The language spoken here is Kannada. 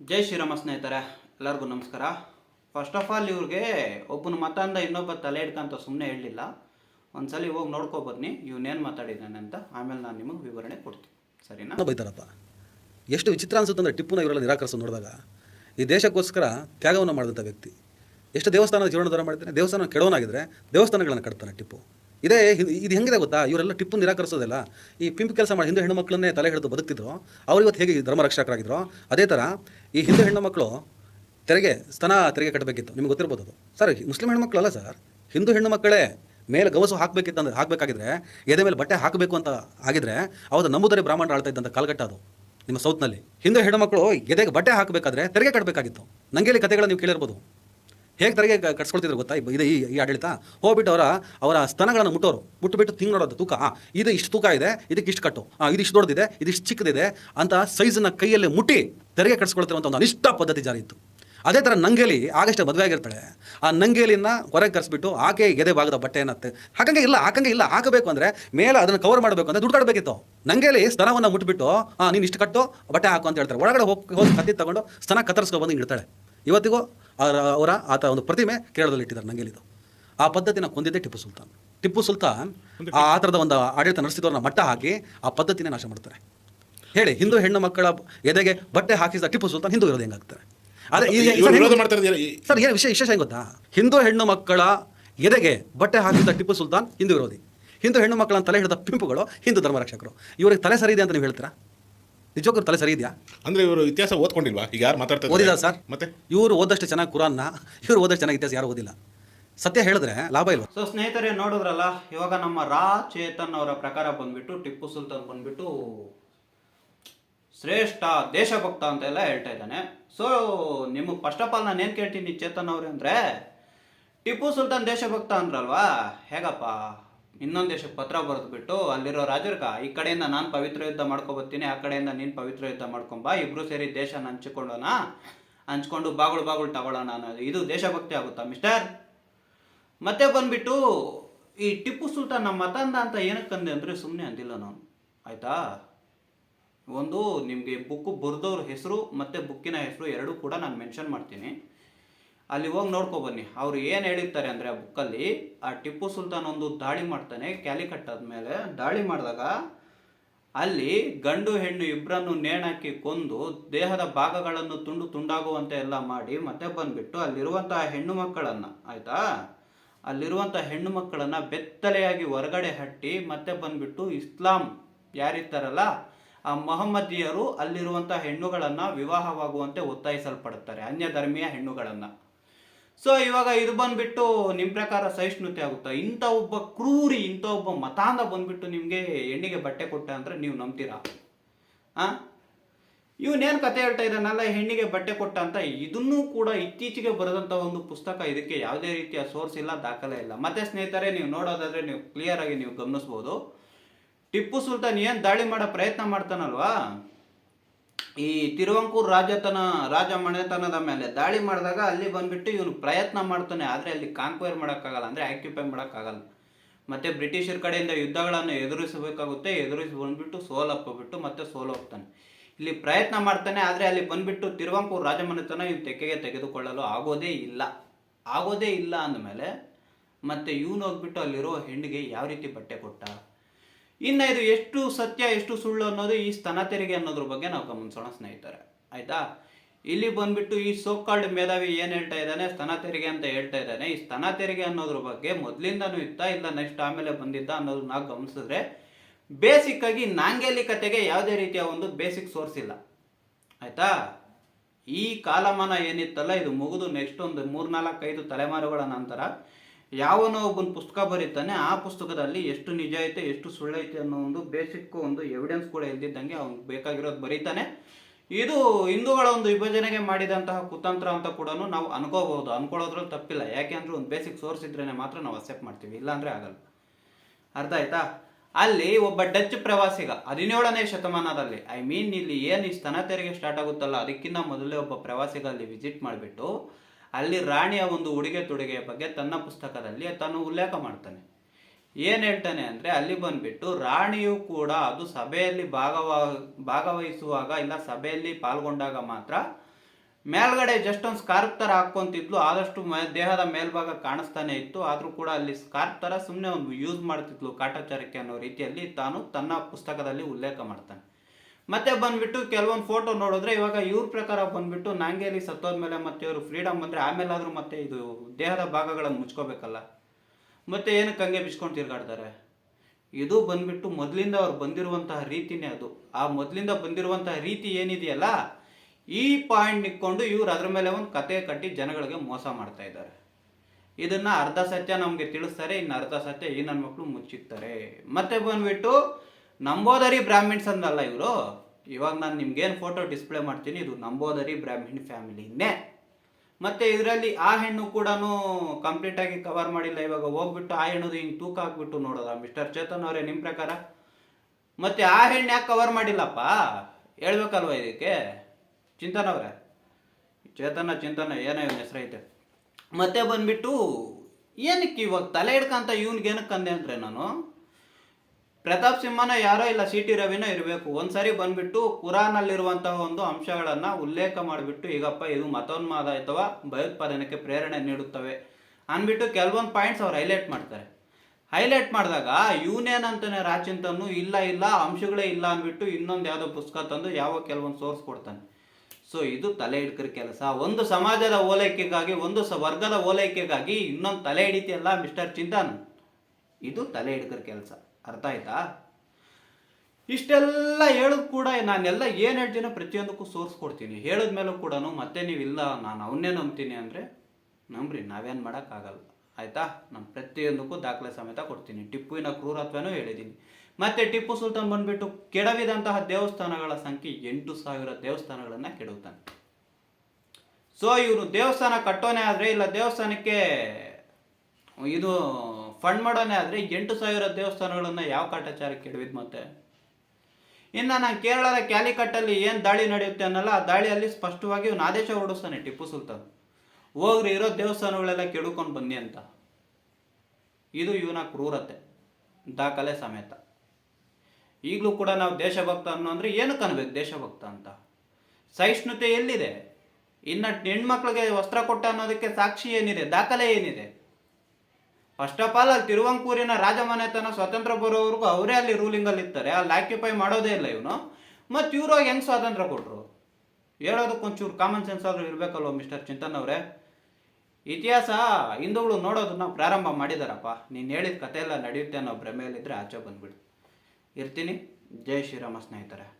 ಜೈ ಶ್ರೀರಾಮ ಸ್ನೇಹಿತರೆ, ಎಲ್ಲರಿಗೂ ನಮಸ್ಕಾರ. ಫಸ್ಟ್ ಆಫ್ ಆಲ್ ಇವ್ರಿಗೆ ಒಬ್ಬನ ಮತಂದ ಇನ್ನೊಬ್ಬ ತಲೆ ಹಿಡ್ಕಂತ ಸುಮ್ಮನೆ ಹೇಳಲಿಲ್ಲ. ಒಂದ್ಸಲಿ ಹೋಗಿ ನೋಡ್ಕೊ ಬನ್ನಿ, ಇವನೇನು ಮಾತಾಡಿದ್ದಾನೆ ಅಂತ. ಆಮೇಲೆ ನಾನು ನಿಮಗೆ ವಿವರಣೆ ಕೊಡ್ತೀನಿ. ಸರಿನಾ? ಬೈತಾರಪ್ಪ ಎಷ್ಟು ವಿಚಿತ್ರ ಅನ್ಸುತ್ತೆ ಅಂದರೆ ಟಿಪ್ಪುನ ಇವರೆಲ್ಲ ನಿರಾಕರಿಸೋದು ನೋಡಿದಾಗ, ಈ ದೇಶಕ್ಕೋಸ್ಕರ ತ್ಯಾಗವನ್ನು ಮಾಡಿದಂಥ ವ್ಯಕ್ತಿ. ಎಷ್ಟು ದೇವಸ್ಥಾನದ ಜೀವನೋದ್ಧಾರ ಮಾಡಿದ್ದಾನೆ ದೇವಸ್ಥಾನ ಕೆಡವನಾಗಿದ್ದರೆ ದೇವಸ್ಥಾನಗಳನ್ನು ಕಟ್ತಾನೆ ಟಿಪ್ಪು. ಇದೇ ಇದು ಹೆಂಗಿದೆ ಗೊತ್ತಾ? ಇವರೆಲ್ಲ ಟಿಪ್ಪು ನಿರಾಕರಿಸೋದಿಲ್ಲ. ಈ ಪಿಂಪ್ ಕೆಲಸ ಮಾಡಿ ಹಿಂದೂ ಹೆಣ್ಣು ಮಕ್ಕಳನ್ನೇ ತಲೆ ಹಿಡಿದು ಬದುಕ್ತಿದ್ರು. ಅವ್ರು ಇವತ್ತು ಹೇಗೆ ಧರ್ಮ ರಕ್ಷಕರಾಗಿದ್ರು? ಅದೇ ಥರ ಈ ಹಿಂದೂ ಹೆಣ್ಣು ಮಕ್ಕಳು ತೆರಿಗೆ, ಸ್ತನ ತೆರಿಗೆ ಕಟ್ಟಬೇಕಿತ್ತು. ನಿಮ್ಗೆ ಗೊತ್ತಿರ್ಬೋದು ಅದು. ಸರ್, ಮುಸ್ಲಿಂ ಮಕ್ಕಳಲ್ಲ ಸರ್? ಹಿಂದೂ ಹೆಣ್ಣು ಮಕ್ಕಳೇ ಮೇಲೆ ಗವಸು ಹಾಕಬೇಕಿತ್ತಂದ್ರೆ ಹಾಕಬೇಕಾಗಿದ್ರೆ, ಎದೆ ಮೇಲೆ ಬಟ್ಟೆ ಹಾಕಬೇಕು ಅಂತ ಆಗಿದ್ರೆ ಅವಾಗ ನಂಬುದರೆ ಬ್ರಾಹ್ಮಣರು ಆಳ್ತಾ ಇದ್ದಂಥ ಕಾಲಘಟ್ಟ ಅದು, ನಿಮ್ಮ ಸೌತ್ನಲ್ಲಿ. ಹಿಂದೂ ಹೆಣ್ಣುಮಕ್ಕಳು ಎದೆಗೆ ಬಟ್ಟೆ ಹಾಕಬೇಕಾದ್ರೆ ತೆರಿಗೆ ಕಟ್ಟಬೇಕಾಗಿತ್ತು. ನಂಗೆಲ್ಲಿ ಕಥೆಗಳನ್ನು ನೀವು ಕೇಳಿರ್ಬೋದು. ಹೇಗೆ ತರಗೆ ಕಟ್ಸ್ಕೊಳ್ತಿದ್ರು ಗೊತ್ತಾ? ಇದು ಈ ಆಡಳಿತ? ಹೋಗ್ಬಿಟ್ಟು ಅವರ ಅವರ ಸ್ತನಗಳನ್ನು ಮುಟ್ಟೋರು. ಮುಟ್ಟುಬಿಟ್ಟು ತಿಂಗ್ ನೋಡೋದು ತೂಕ. ಇದು ಇಷ್ಟು ತೂಕ ಇದೆ, ಇದಕ್ಕೆ ಇಷ್ಟು ಕಟ್ಟು. ಇದು ಇಷ್ಟು ದೊಡ್ಡದಿದೆ, ಇದು ಇಷ್ಟು ಚಿಕ್ಕದಿದೆ ಅಂತ ಸೈಜನ್ನು ಕೈಯಲ್ಲಿ ಮುಟ್ಟಿ ತೆರಿಗೆ ಕಟ್ಸ್ಕೊಳ್ತಿರುವಂಥ ಒಂದು ಅನಿಷ್ಟ ಪದ್ಧತಿ ಜಾರಿ ಇತ್ತು. ಅದೇ ಥರ ನಂಗೇಲಿ ಆಗಷ್ಟೇ ಮದುವೆ ಆಗಿರ್ತಾಳೆ. ಆ ನಂಗೇಲಿನ ಹೊರಗೆ ಕರೆಸ್ಬಿಟ್ಟು ಆಕೆ ಎದೆ ಭಾಗದ ಬಟ್ಟೆ ತೆ- ಹಾಕಂಗೆ ಇಲ್ಲ ಹಾಕಂಗೆ ಇಲ್ಲ, ಹಾಕಬೇಕು ಅಂದರೆ ಮೇಲೆ ಅದನ್ನು ಕವರ್ ಮಾಡಬೇಕು ಅಂದರೆ ದುಡ್ಡು ನಂಗೇಲಿ ಸ್ತನವನ್ನು ಮುಟ್ಬಿಟ್ಟು ಹಾಂ ನೀನು ಇಷ್ಟು ಕಟ್ಟು, ಬಟ್ಟೆ ಹಾಕು ಅಂತ ಹೇಳ್ತಾರೆ. ಒಳಗಡೆ ಹೋಗಿ ಹೋಗಿ ಕತ್ತಿ ತಗೊಂಡು ಸ್ತನ ಕತ್ತರಿಸ್ಕೊಬಂದು ಇಡ್ತಾಳೆ. ಇವತ್ತಿಗೂ ಅವರ ಅವರ ಆತ ಒಂದು ಪ್ರತಿಮೆ ಕೇರಳದಲ್ಲಿ ಇಟ್ಟಿದ್ದಾರೆ ನಂಗೆಲಿದು ಆ ಪದ್ಧತಿನ ಕೊಂದಿದ್ದೇ ಟಿಪ್ಪು ಸುಲ್ತಾನ್. ಟಿಪ್ಪು ಸುಲ್ತಾನ್ ಆ ಆ ಥರದ ಒಂದು ಆಡಳಿತ ನಡೆಸಿದವ್ರನ್ನ ಮಟ್ಟ ಹಾಕಿ ಆ ಪದ್ಧತಿನೇ ನಾಶ ಮಾಡ್ತಾರೆ. ಹೇಳಿ ಹಿಂದೂ ಹೆಣ್ಣು ಮಕ್ಕಳ ಎದೆಗೆ ಬಟ್ಟೆ ಹಾಕಿಸಿದ ಟಿಪ್ಪು ಸುಲ್ತಾನ್ ಹಿಂದೂ ಇರೋದು ಹೆಂಗಾಗ್ತಾರೆ? ಅದೇ ಸರ್, ಏನು ವಿಷಯ ವಿಶೇಷ ಹೆಂಗ ಗೊತ್ತಾ? ಹಿಂದೂ ಹೆಣ್ಣು ಮಕ್ಕಳ ಎದೆಗೆ ಬಟ್ಟೆ ಹಾಕಿದ ಟಿಪ್ಪು ಸುಲ್ತಾನ್ ಹಿಂದೂ ವಿರೋಧಿ. ಹಿಂದೂ ಹೆಣ್ಣು ಮಕ್ಕಳನ್ನ ತಲೆ ಹಿಡಿದ ಪಿಂಪುಗಳು ಹಿಂದೂ ಧರ್ಮ ರಕ್ಷಕರು ಇವರಿಗೆ ತಲೆ ಸರಿ ಇದೆ ಅಂತ ನೀವು ಹೇಳ್ತೀರಾ? ನಿಜಕ್ಕೂ ತಲೆ ಸರಿ ಇದೆಯಾ? ಅಂದ್ರೆ ಇವರು ಇತಿಹಾಸ ಓದ್ಕೊಂಡಿಲ್ವಾ? ಈಗ ಯಾರು ಮಾತಾಡ್ತಾರೆ ಓದಿಲ್ಲ ಸರ್? ಮತ್ತೆ? ಇವರು ಓದಷ್ಟು ಚೆನ್ನಾಗಿ ಕುರಾನ್ನ ಇವರು ಓದಷ್ಟು ಚೆನ್ನಾಗಿ ಇತಿಹಾಸ ಯಾರು ಓದಿಲ್ಲ. ಸತ್ಯ ಹೇಳಿದ್ರೆ ಲಾಭ ಇಲ್ವಾ? ಸೊ ಸ್ನೇಹಿತರೆ ನೋಡಿದ್ರಲ್ಲ ಇವಾಗ ನಮ್ಮ ರಾ ಚೇತನ್ ಅವರ ಪ್ರಕಾರ ಬಂದ್ಬಿಟ್ಟು ಟಿಪ್ಪು ಸುಲ್ತಾನ್ ಬಂದ್ಬಿಟ್ಟು ಶ್ರೇಷ್ಠ ದೇಶಭಕ್ತ ಅಂತ ಎಲ್ಲ ಹೇಳ್ತಾ ಇದ್ದಾನೆ. ಸೊ ನಿಮಗೆ ಫಸ್ಟ್ ಆಫ್ ಆಲ್ ನಾನು ಏನು ಕೇಳ್ತೀನಿ ಚೇತನ್ ಅವ್ರೆ ಅಂದರೆ ಟಿಪ್ಪು ಸುಲ್ತಾನ್ ದೇಶಭಕ್ತ ಅಂದ್ರಲ್ವಾ? ಹೇಗಪ್ಪ? ಇನ್ನೊಂದು ದೇಶಕ್ಕೆ ಪತ್ರ ಬರೆದ್ಬಿಟ್ಟು ಅಲ್ಲಿರೋ ರಾಜರ್ಗ, ಈ ಕಡೆಯಿಂದ ನಾನು ಪವಿತ್ರ ಯುದ್ಧ ಮಾಡ್ಕೊಬರ್ತೀನಿ ಆ ಕಡೆಯಿಂದ ನೀನು ಪವಿತ್ರ ಯುದ್ಧ ಮಾಡ್ಕೊಂಬ ಇಬ್ರು ಸೇರಿ ದೇಶನ ಹಂಚಿಕೊಳ್ಳೋಣ. ಹಂಚ್ಕೊಂಡು ಬಾಗುಳು ಬಾಗುಳು ತಗೊಳ್ಳೋಣ ಅನ್ನೋದು ಇದು ದೇಶಭಕ್ತಿ ಆಗುತ್ತಾ, ಮಿಸ್ಟರ್? ಮತ್ತೆ ಬಂದ್ಬಿಟ್ಟು ಈ ಟಿಪ್ಪು ಸುಲ್ತಾನ್ ನಮ್ಮ ಮತಂದ ಅಂತ ಏನಕ್ಕೆ ಅಂದೆ ಅಂದರೆ ಸುಮ್ಮನೆ ಅಂದಿಲ್ಲ ನಾನು. ಆಯಿತಾ? ಒಂದು ನಿಮಗೆ ಬುಕ್ಕು ಬರೆದವ್ರ ಹೆಸರು ಮತ್ತು ಬುಕ್ಕಿನ ಹೆಸರು ಎರಡೂ ಕೂಡ ನಾನು ಮೆನ್ಷನ್ ಮಾಡ್ತೀನಿ. ಅಲ್ಲಿ ಹೋಗಿ ನೋಡ್ಕೊ ಬನ್ನಿ. ಅವ್ರು ಏನು ಹೇಳಿರ್ತಾರೆ ಅಂದರೆ ಆ ಬುಕ್ಕಲ್ಲಿ ಆ ಟಿಪ್ಪು ಸುಲ್ತಾನ್ ಒಂದು ದಾಳಿ ಮಾಡ್ತಾನೆ ಕ್ಯಾಲಿಕಟ್ ಆದಮೇಲೆ ದಾಳಿ ಮಾಡಿದಾಗ ಅಲ್ಲಿ ಗಂಡು ಹೆಣ್ಣು ಇಬ್ಬರನ್ನು ನೇಣಾಕಿ ಕೊಂದು ದೇಹದ ಭಾಗಗಳನ್ನು ತುಂಡು ತುಂಡಾಗುವಂತೆ ಎಲ್ಲ ಮಾಡಿ ಮತ್ತೆ ಬಂದ್ಬಿಟ್ಟು ಅಲ್ಲಿರುವಂತಹ ಹೆಣ್ಣು ಮಕ್ಕಳನ್ನು, ಆಯಿತಾ? ಅಲ್ಲಿರುವಂಥ ಹೆಣ್ಣು ಮಕ್ಕಳನ್ನು ಬೆತ್ತಲೆಯಾಗಿ ಹೊರಗಡೆ ಹಟ್ಟಿ ಮತ್ತೆ ಬಂದ್ಬಿಟ್ಟು ಇಸ್ಲಾಂ ಯಾರಿರ್ತಾರಲ್ಲ, ಆ ಮೊಹಮ್ಮದಿಯರು ಅಲ್ಲಿರುವಂಥ ಹೆಣ್ಣುಗಳನ್ನು ವಿವಾಹವಾಗುವಂತೆ ಒತ್ತಾಯಿಸಲ್ಪಡುತ್ತಾರೆ ಅನ್ಯ ಧರ್ಮೀಯ ಹೆಣ್ಣುಗಳನ್ನು. ಸೊ ಇವಾಗ ಇದು ಬಂದ್ಬಿಟ್ಟು ನಿಮ್ಮ ಪ್ರಕಾರ ಸಹಿಷ್ಣುತೆ ಆಗುತ್ತಾ? ಇಂಥ ಒಬ್ಬ ಕ್ರೂರಿ, ಇಂಥ ಒಬ್ಬ ಮತಾಂಧ ಬಂದ್ಬಿಟ್ಟು ನಿಮಗೆ ಹೆಣ್ಣಿಗೆ ಬಟ್ಟೆ ಕೊಟ್ಟ ಅಂದರೆ ನೀವು ನಂಬ್ತೀರಾ? ಆ? ಇವನೇನು ಕತೆ ಹೇಳ್ತಾ ಇದ್ದಾನಲ್ಲ, ಹೆಣ್ಣಿಗೆ ಬಟ್ಟೆ ಕೊಟ್ಟ ಅಂತ? ಇದನ್ನೂ ಕೂಡ ಇತ್ತೀಚೆಗೆ ಬರೆದಂಥ ಒಂದು ಪುಸ್ತಕ. ಇದಕ್ಕೆ ಯಾವುದೇ ರೀತಿಯ ಸೋರ್ಸ್ ಇಲ್ಲ, ದಾಖಲೆ ಇಲ್ಲ. ಮತ್ತೆ ಸ್ನೇಹಿತರೆ, ನೀವು ನೋಡೋದಾದ್ರೆ ನೀವು ಕ್ಲಿಯರ್ ಆಗಿ ನೀವು ಗಮನಿಸ್ಬೋದು. ಟಿಪ್ಪು ಸುಲ್ತಾನ್ ಏನು ದಾಳಿ ಮಾಡೋ ಪ್ರಯತ್ನ ಮಾಡ್ತಾನಲ್ವಾ? ಈ ತಿರುವಂಕೂರು ರಾಜತನ ರಾಜ ಮನೆತನದ ಮೇಲೆ ದಾಳಿ ಮಾಡಿದಾಗ ಅಲ್ಲಿ ಬಂದ್ಬಿಟ್ಟು ಇವನು ಪ್ರಯತ್ನ ಮಾಡ್ತಾನೆ, ಆದರೆ ಅಲ್ಲಿ ಕಾಂಕ್ವೇರ್ ಮಾಡೋಕ್ಕಾಗಲ್ಲ, ಅಂದರೆ ಆಕ್ಯುಪೈ ಮಾಡೋಕ್ಕಾಗಲ್ಲ. ಮತ್ತು ಬ್ರಿಟಿಷರ ಕಡೆಯಿಂದ ಯುದ್ಧಗಳನ್ನು ಎದುರಿಸಬೇಕಾಗುತ್ತೆ, ಎದುರಿಸಿ ಬಂದ್ಬಿಟ್ಟು ಸೋಲಪ್ಪಬಿಟ್ಟು ಮತ್ತೆ ಸೋಲೋಗ್ತಾನೆ. ಇಲ್ಲಿ ಪ್ರಯತ್ನ ಮಾಡ್ತಾನೆ, ಆದರೆ ಅಲ್ಲಿ ಬಂದ್ಬಿಟ್ಟು ತಿರುವಂಕೂರು ರಾಜಮನೆತನ ಇವನು ತೆಕ್ಕೆಗೆ ತೆಗೆದುಕೊಳ್ಳಲು ಆಗೋದೇ ಇಲ್ಲ. ಆಗೋದೇ ಇಲ್ಲ ಅಂದಮೇಲೆ ಮತ್ತೆ ಇವನು ಹೋಗ್ಬಿಟ್ಟು ಅಲ್ಲಿರೋ ಹೆಣ್ಣಿಗೆ ಯಾವ ರೀತಿ ಬಟ್ಟೆ ಕೊಟ್ಟ? ಇನ್ನು ಇದು ಎಷ್ಟು ಸತ್ಯ, ಎಷ್ಟು ಸುಳ್ಳು ಅನ್ನೋದು ಈ ಸ್ತನ ತೆರಿಗೆ ಅನ್ನೋದ್ರ ಬಗ್ಗೆ ನಾವು ಗಮನಿಸೋಣ, ಸ್ನೇಹಿತರೆ. ಆಯ್ತಾ? ಇಲ್ಲಿ ಬಂದ್ಬಿಟ್ಟು ಈ ಸೋಕಾಲ್ಡ್ ಮೇಧಾವಿ ಏನು ಹೇಳ್ತಾ ಇದ್ದಾನೆ? ಸ್ತನ ತೆರಿಗೆ ಅಂತ ಹೇಳ್ತಾ ಇದ್ದಾನೆ. ಈ ಸ್ತನ ತೆರಿಗೆ ಅನ್ನೋದ್ರ ಬಗ್ಗೆ ಮೊದಲಿಂದನೂ ಇತ್ತ ಇಲ್ಲ, ನೆಕ್ಸ್ಟ್ ಆಮೇಲೆ ಬಂದಿದ್ದ ಅನ್ನೋದು ನಾವು ಗಮನಿಸಿದ್ರೆ ಬೇಸಿಕ್ ಆಗಿ ನಾಂಗೇಲಿಕತೆಗೆ ಯಾವುದೇ ರೀತಿಯ ಒಂದು ಬೇಸಿಕ್ ಸೋರ್ಸ್ ಇಲ್ಲ. ಆಯ್ತಾ? ಈ ಕಾಲಮಾನ ಏನಿತ್ತಲ್ಲ, ಇದು ಮುಗಿದು ನೆಕ್ಸ್ಟ್ ಒಂದು ಮೂರ್ನಾಲ್ಕೈದು ತಲೆಮಾರುಗಳ ನಂತರ ಯಾವನೋ ಒಬ್ಬನ ಪುಸ್ತಕ ಬರೀತಾನೆ, ಆ ಪುಸ್ತಕದಲ್ಲಿ ಎಷ್ಟು ನಿಜ ಐತೆ, ಎಷ್ಟು ಸುಳ್ಳೈತೆ ಅನ್ನೋ ಒಂದು ಬೇಸಿಕ್ ಒಂದು ಎವಿಡೆನ್ಸ್ ಕೂಡ ಇಲ್ದಿದ್ದಂಗೆ ಅವ್ನು ಬೇಕಾಗಿರೋದು ಬರೀತಾನೆ. ಇದು ಹಿಂದೂಗಳ ಒಂದು ವಿಭಜನೆಗೆ ಮಾಡಿದಂತಹ ಕುತಂತ್ರ ಅಂತ ಕೂಡ ನಾವು ಅನ್ಕೋಬಹುದು. ಅನ್ಕೊಳ್ಳೋದ್ರಲ್ಲಿ ತಪ್ಪಿಲ್ಲ. ಯಾಕೆ ಅಂದ್ರೆ ಒಂದು ಬೇಸಿಕ್ ಸೋರ್ಸ್ ಇದ್ರೇನೆ ಮಾತ್ರ ನಾವು ಅಕ್ಸೆಪ್ಟ್ ಮಾಡ್ತೀವಿ. ಇಲ್ಲಾಂದ್ರೆ ಆಗಲ್ಲ. ಅರ್ಥ ಆಯ್ತಾ? ಅಲ್ಲಿ ಒಬ್ಬ ಡಚ್ ಪ್ರವಾಸಿಗ, ಹದಿನೇಳನೇ ಶತಮಾನದಲ್ಲಿ ಐ ಮೀನ್ ಇಲ್ಲಿ ಏನು ಈ ಸ್ತನ ತೆರಿಗೆ ಸ್ಟಾರ್ಟ್ ಆಗುತ್ತಲ್ಲ, ಅದಕ್ಕಿಂತ ಮೊದಲೇ ಒಬ್ಬ ಪ್ರವಾಸಿಗ ಅಲ್ಲಿ ವಿಸಿಟ್ ಮಾಡಿಬಿಟ್ಟು ಅಲ್ಲಿ ರಾಣಿಯ ಒಂದು ಉಡುಗೆ ತೊಡುಗೆಯ ಬಗ್ಗೆ ತನ್ನ ಪುಸ್ತಕದಲ್ಲಿ ತಾನು ಉಲ್ಲೇಖ ಮಾಡ್ತಾನೆ. ಏನು ಹೇಳ್ತಾನೆ ಅಂದರೆ ಅಲ್ಲಿ ಬಂದ್ಬಿಟ್ಟು ರಾಣಿಯು ಕೂಡ ಅದು ಸಭೆಯಲ್ಲಿ ಭಾಗವ, ಭಾಗವಹಿಸುವಾಗ ಇಲ್ಲ ಸಭೆಯಲ್ಲಿ ಪಾಲ್ಗೊಂಡಾಗ ಮಾತ್ರ ಮೇಲ್ಗಡೆ ಜಸ್ಟ್ ಒಂದು ಸ್ಕಾರ್ಪ್ ಥರ ಹಾಕ್ಕೊಂತಿದ್ಲು. ಆದಷ್ಟು ದೇಹದ ಮೇಲ್ಭಾಗ ಕಾಣಿಸ್ತಾನೆ ಇತ್ತು. ಆದರೂ ಕೂಡ ಅಲ್ಲಿ ಸ್ಕಾರ್ಪ್ ಥರ ಸುಮ್ಮನೆ ಒಂದು ಯೂಸ್ ಮಾಡ್ತಿದ್ಲು ಕಾಟಾಚಾರಕ್ಕೆ ಅನ್ನೋ ರೀತಿಯಲ್ಲಿ ತಾನು ತನ್ನ ಪುಸ್ತಕದಲ್ಲಿ ಉಲ್ಲೇಖ ಮಾಡ್ತಾನೆ. ಮತ್ತೆ ಬಂದ್ಬಿಟ್ಟು ಕೆಲವೊಂದು ಫೋಟೋ ನೋಡಿದ್ರೆ ಇವಾಗ ಇವ್ರ ಪ್ರಕಾರ ಬಂದ್ಬಿಟ್ಟು ನಾಂಗೇಲಿ ಸತ್ತೋದ್ಮೇಲೆ ಮತ್ತೆ ಇವರು ಫ್ರೀಡಮ್ ಬಂದರೆ ಆಮೇಲಾದರೂ ಮತ್ತೆ ಇದು ದೇಹದ ಭಾಗಗಳನ್ನು ಮುಚ್ಕೋಬೇಕಲ್ಲ. ಮತ್ತೆ ಏನಕ್ಕೆ ಹಂಗೆ ಬಿಚ್ಕೊಂಡು ತಿರ್ಗಾಡ್ತಾರೆ? ಇದು ಬಂದ್ಬಿಟ್ಟು ಮೊದಲಿಂದ ಅವ್ರು ಬಂದಿರುವಂತಹ ರೀತಿನೇ ಅದು. ಆ ಮೊದಲಿಂದ ಬಂದಿರುವಂತಹ ರೀತಿ ಏನಿದೆಯಲ್ಲ, ಈ ಪಾಯಿಂಟ್ ನಿಕ್ಕೊಂಡು ಇವ್ರು ಅದ್ರ ಮೇಲೆ ಒಂದು ಕತೆ ಕಟ್ಟಿ ಜನಗಳಿಗೆ ಮೋಸ ಮಾಡ್ತಾ ಇದ್ದಾರೆ. ಇದನ್ನ ಅರ್ಧ ಸತ್ಯ ನಮಗೆ ತಿಳಿಸ್ತಾರೆ, ಇನ್ನು ಅರ್ಧ ಸತ್ಯ ಈ ನನ್ನ ಮಕ್ಕಳು ಮುಚ್ಚಿರ್ತಾರೆ. ಮತ್ತೆ ಬಂದ್ಬಿಟ್ಟು ನಂಬೋದರಿ ಬ್ರಾಹ್ಮಿಣ್ಸ್ ಅಂದಲ್ಲ ಇವರು. ಇವಾಗ ನಾನು ನಿಮ್ಗೇನು ಫೋಟೋ ಡಿಸ್ಪ್ಲೇ ಮಾಡ್ತೀನಿ, ಇದು ನಂಬೋದರಿ ಬ್ರಾಹ್ಮಿಣ್ ಫ್ಯಾಮಿಲಿನೇ ಮತ್ತೆ ಇದರಲ್ಲಿ ಆ ಹೆಣ್ಣು ಕೂಡ ಕಂಪ್ಲೀಟ್ ಆಗಿ ಕವರ್ ಮಾಡಿಲ್ಲ, ಇವಾಗ ಹೋಗ್ಬಿಟ್ಟು ಆ ಹೆಣ್ಣದು ಹಿಂಗೆ ತೂಕ ಹಾಕ್ಬಿಟ್ಟು ನೋಡೋದ? ಮಿಸ್ಟರ್ ಚೇತನ್ ಅವರೇ ನಿಮ್ಮ ಪ್ರಕಾರ? ಮತ್ತೆ ಆ ಹೆಣ್ಣು ಯಾಕೆ ಕವರ್ ಮಾಡಿಲ್ಲಪ್ಪ? ಹೇಳ್ಬೇಕಲ್ವ ಇದಕ್ಕೆ? ಚಿಂತನ್ ಅವರೇ. ಚೇತನ, ಚಿಂತನ, ಏನೋ ಇವನ ಹೆಸರೈತೆ ಮತ್ತೆ ಬಂದ್ಬಿಟ್ಟು, ಏನಕ್ಕೆ ಇವಾಗ ತಲೆ ಹಿಡ್ಕಂತ ಇವ್ನಿಗೇನಕ್ಕೆ ಅಂದೆ ಅಂದ್ರೆ ನಾನು? ಪ್ರತಾಪ್ ಸಿಂಹನ ಯಾರೋ ಇಲ್ಲ ಸಿ ಟಿ ರವಿನ ಇರಬೇಕು. ಒಂದ್ಸರಿ ಬಂದ್ಬಿಟ್ಟು ಕುರಾನಲ್ಲಿರುವಂತಹ ಒಂದು ಅಂಶಗಳನ್ನ ಉಲ್ಲೇಖ ಮಾಡಿಬಿಟ್ಟು, ಈಗಪ್ಪ, ಇದು ಮತೋನ್ಮಾದ ಅಥವಾ ಭಯೋತ್ಪಾದನೆಗೆ ಪ್ರೇರಣೆ ನೀಡುತ್ತವೆ ಅಂದ್ಬಿಟ್ಟು ಕೆಲವೊಂದು ಪಾಯಿಂಟ್ಸ್ ಅವ್ರು ಹೈಲೈಟ್ ಮಾಡ್ತಾರೆ. ಹೈಲೈಟ್ ಮಾಡಿದಾಗ ಇವನೇನಂತಾನೆ ರಾಚಿಂತನು ಇಲ್ಲ ಇಲ್ಲ, ಅಂಶಗಳೇ ಇಲ್ಲ ಅಂದ್ಬಿಟ್ಟು ಇನ್ನೊಂದು ಯಾವುದೋ ಪುಸ್ತಕ ತಂದು ಯಾವ ಕೆಲವೊಂದು ಸೋರ್ಸ್ ಕೊಡ್ತಾನೆ. ಸೊ ಇದು ತಲೆ ಹಿಡ್ಕರ ಕೆಲಸ. ಒಂದು ಸಮಾಜದ ಓಲೈಕೆಗಾಗಿ, ಒಂದು ವರ್ಗದ ಓಲೈಕೆಗಾಗಿ ಇನ್ನೊಂದು ತಲೆ ಹಿಡಿತಿಯಲ್ಲ ಮಿಸ್ಟರ್ ಚಿಂತನ್ ಇದು ತಲೆ ಹಿಡ್ಕರ್ ಕೆಲಸ. ಅರ್ಥ ಆಯ್ತಾ? ಇಷ್ಟೆಲ್ಲ ಹೇಳೋದು ಕೂಡ ನಾನೆಲ್ಲ ಏನು ಹೇಳ್ತೀನೋ ಪ್ರತಿಯೊಂದಕ್ಕೂ ಸೋರ್ಸ್ ಕೊಡ್ತೀನಿ ಹೇಳಿದ ಮೇಲೂ ಕೂಡ ಮತ್ತೆ ನೀವು ಇಲ್ಲ ನಾನು ಅವನ್ನೇ ನಂಬ್ತೀನಿ ಅಂದರೆ ನಂಬ್ರಿ, ನಾವೇನು ಮಾಡೋಕ್ಕಾಗಲ್ಲ. ಆಯಿತಾ? ನಾನು ಪ್ರತಿಯೊಂದಕ್ಕೂ ದಾಖಲೆ ಸಮೇತ ಕೊಡ್ತೀನಿ. ಟಿಪ್ಪುವಿನ ಕ್ರೂರತ್ವನೂ ಹೇಳಿದ್ದೀನಿ ಮತ್ತೆ ಟಿಪ್ಪು ಸುಲ್ತಾನ್ ಬಂದ್ಬಿಟ್ಟು ಕೆಡವಿದಂತಹ ದೇವಸ್ಥಾನಗಳ ಸಂಖ್ಯೆ ಎಂಟು ಸಾವಿರ ದೇವಸ್ಥಾನಗಳನ್ನು ಕೆಡುತ್ತಾನೆ ಸೊ ಇವನು ದೇವಸ್ಥಾನ ಕಟ್ಟೋನೇ ಆದರೆ ಇಲ್ಲ, ದೇವಸ್ಥಾನಕ್ಕೆ ಇದು ಫಂಡ್ ಮಾಡೋನೇ ಆದರೆ ಎಂಟು ಸಾವಿರ ದೇವಸ್ಥಾನಗಳನ್ನು ಯಾವ ಕಾಟಾಚಾರಕ್ಕೆ ಕೆಡವಿದ್ ಮತ್ತೆ? ಇನ್ನು ನಾನು ಕೇರಳದ ಕ್ಯಾಲಿಕಟ್ಟಲ್ಲಿ ಏನು ದಾಳಿ ನಡೆಯುತ್ತೆ ಅನ್ನಲ್ಲ, ಆ ದಾಳಿಯಲ್ಲಿ ಸ್ಪಷ್ಟವಾಗಿ ಇವನು ಆದೇಶ ಹೊರಡಿಸ್ತಾನೆ ಟಿಪ್ಪು ಸುಲ್ತಾನ್. ಹೋಗ್ರಿ, ಇರೋ ದೇವಸ್ಥಾನಗಳೆಲ್ಲ ಕೆಡ್ಕೊಂಡು ಬನ್ನಿ ಅಂತ. ಇದು ಇವನ ಕ್ರೂರತೆ, ದಾಖಲೆ ಸಮೇತ. ಈಗಲೂ ಕೂಡ ನಾವು ದೇಶಭಕ್ತ ಅನ್ನೋ ಅಂದರೆ ಏನಕ್ಕೆ ಅನ್ಬೇಕು ದೇಶಭಕ್ತ ಅಂತ? ಸಹಿಷ್ಣುತೆ ಎಲ್ಲಿದೆ? ಇನ್ನು ಹೆಣ್ಮಕ್ಳಿಗೆ ವಸ್ತ್ರ ಕೊಟ್ಟ ಅನ್ನೋದಕ್ಕೆ ಸಾಕ್ಷಿ ಏನಿದೆ? ದಾಖಲೆ ಏನಿದೆ? ಫಸ್ಟ್ ಆಫ್ ಆಲ್ ಅಲ್ಲಿ ತಿರುವಂಕೂರಿನ ರಾಜಮನೆತನ ಸ್ವತಂತ್ರ ಬರೋವರೆಗೂ ಅವರೇ ಅಲ್ಲಿ ರೂಲಿಂಗ್ ಅಲ್ಲಿ ಇರ್ತಾರೆ. ಅಲ್ಲಿ ಆಕ್ಯುಪೈ ಮಾಡೋದೇ ಇಲ್ಲ ಇವನು. ಮತ್ತು ಇವರು ಹೆಂಗ್ ಸ್ವಾತಂತ್ರ್ಯ ಕೊಟ್ರು? ಹೇಳೋದಕ್ಕೊಂಚೂರು ಕಾಮನ್ ಸೆನ್ಸ್ ಆದ್ರೂ ಇರಬೇಕಲ್ವ ಮಿಸ್ಟರ್ ಚಿಂತನ್ ಅವರೇ? ಇತಿಹಾಸ, ಹಿಂದೂಗಳು ನೋಡೋದನ್ನ ಪ್ರಾರಂಭ ಮಾಡಿದಾರಪ್ಪ. ನೀನು ಹೇಳಿದ ಕಥೆ ಎಲ್ಲ ನಡೆಯುತ್ತೆ ಅನ್ನೋ ಭ್ರಮೆಯಲ್ಲಿದ್ದರೆ ಆಚೆ ಬಂದ್ಬಿಡು. ಇರ್ತೀನಿ. ಜೈ ಶ್ರೀರಾಮ ಸ್ನೇಹಿತರೆ.